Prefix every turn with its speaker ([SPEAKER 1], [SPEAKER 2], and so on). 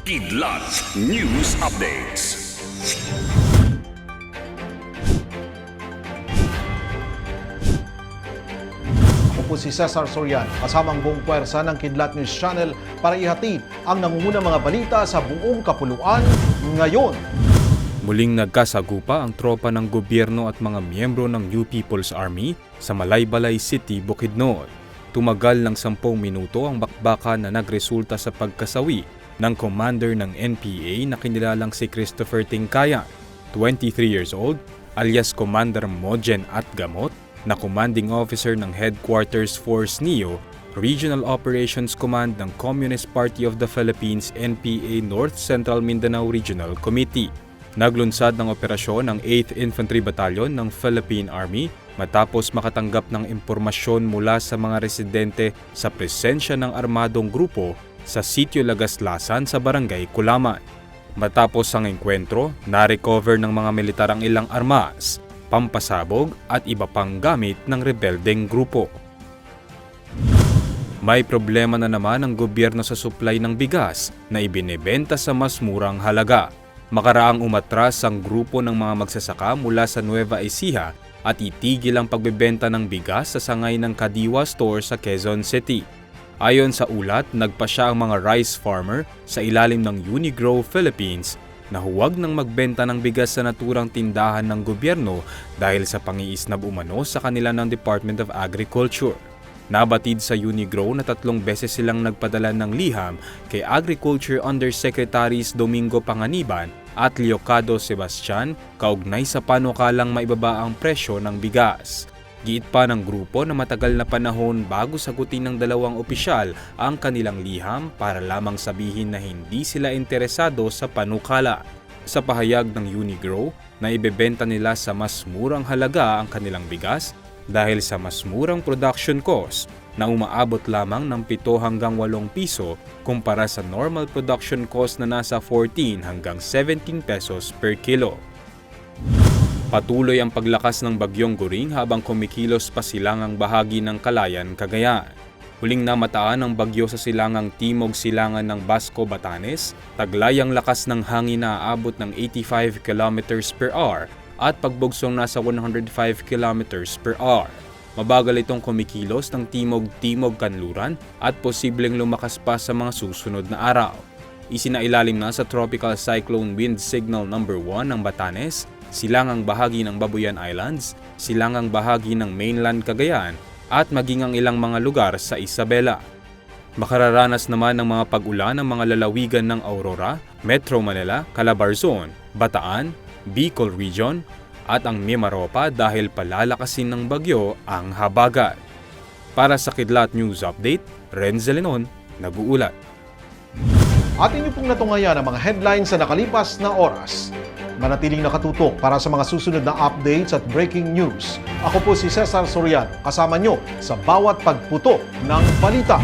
[SPEAKER 1] Kidlat News Updates.
[SPEAKER 2] Ako po si Cesar Sorian, kasamang buong puwersa ng Kidlat News Channel para ihatid ang nangungunang mga balita sa buong kapuluan ngayon.
[SPEAKER 3] Muling nagkasagupa ang tropa ng gobyerno at mga miyembro ng New People's Army sa Malaybalay City, Bukidnon. Tumagal ng 10 minuto ang bakbakan na nagresulta sa pagkasawi ng commander ng NPA na kinilalang si Christopher Tingkaya, 23 years old, alias Commander Mojen Atgamot, na commanding officer ng Headquarters Force NEO, Regional Operations Command ng Communist Party of the Philippines NPA North Central Mindanao Regional Committee. Naglunsad ng operasyon ng 8th Infantry Battalion ng Philippine Army matapos makatanggap ng impormasyon mula sa mga residente sa presensya ng armadong grupo sa sitio Lagaslasan sa barangay Kulaman. Matapos ang engkwentro, na-recover ng mga militar ang ilang armas, pampasabog at iba pang gamit ng rebeldeng grupo. May problema na naman ang gobyerno sa supply ng bigas na ibinebenta sa mas murang halaga. Makaraang umatras ang grupo ng mga magsasaka mula sa Nueva Ecija at itigil ang pagbebenta ng bigas sa sangay ng Kadiwa Store sa Quezon City. Ayon sa ulat, nagpa siya ang mga rice farmer sa ilalim ng Unigrow Philippines na huwag nang magbenta ng bigas sa naturang tindahan ng gobyerno dahil sa pangiisnab umano sa kanila ng Department of Agriculture. Nabatid sa Unigrow na tatlong beses silang nagpadala ng liham kay Agriculture Undersecretaries Domingo Panganiban at Leocado Sebastian kaugnay sa panukalang maibaba ang presyo ng bigas. Giit pa ng grupo na matagal na panahon bago sagutin ng dalawang opisyal ang kanilang liham para lamang sabihin na hindi sila interesado sa panukala. Sa pahayag ng Unigrow na ibebenta nila sa mas murang halaga ang kanilang bigas dahil sa mas murang production cost na umaabot lamang ng 7 hanggang 8 piso kumpara sa normal production cost na nasa 14 hanggang 17 pesos per kilo. Patuloy ang paglakas ng bagyong Goring habang kumikilos pa silangang bahagi ng Kalayan, Cagayan. Huling namataan ang bagyo sa silangang timog silangan ng Basco, Batanes, taglay ang lakas ng hangin na aabot ng 85 km per hour at pagbugsong nasa 105 km per hour. Mabagal itong kumikilos ng timog-timog kanluran at posibleng lumakas pa sa mga susunod na araw. Isinailalim na sa Tropical Cyclone Wind Signal number 1 ng Batanes, silangang bahagi ng Babuyan Islands, silangang bahagi ng mainland Cagayan, at maging ang ilang mga lugar sa Isabela. Makararanas naman ng mga pag-ulan ng mga lalawigan ng Aurora, Metro Manila, Calabarzon, Bataan, Bicol Region, at ang Mimaropa dahil palalakasin ng bagyo ang habagat. Para sa Kidlat News Update, Renzel Lenon, nag-uulat.
[SPEAKER 2] At inyo pong natungayan ang mga headlines sa nakalipas na oras. Manatiling nakatutok para sa mga susunod na updates at breaking news. Ako po si Cesar Soriano, kasama nyo sa bawat pagputo ng balita.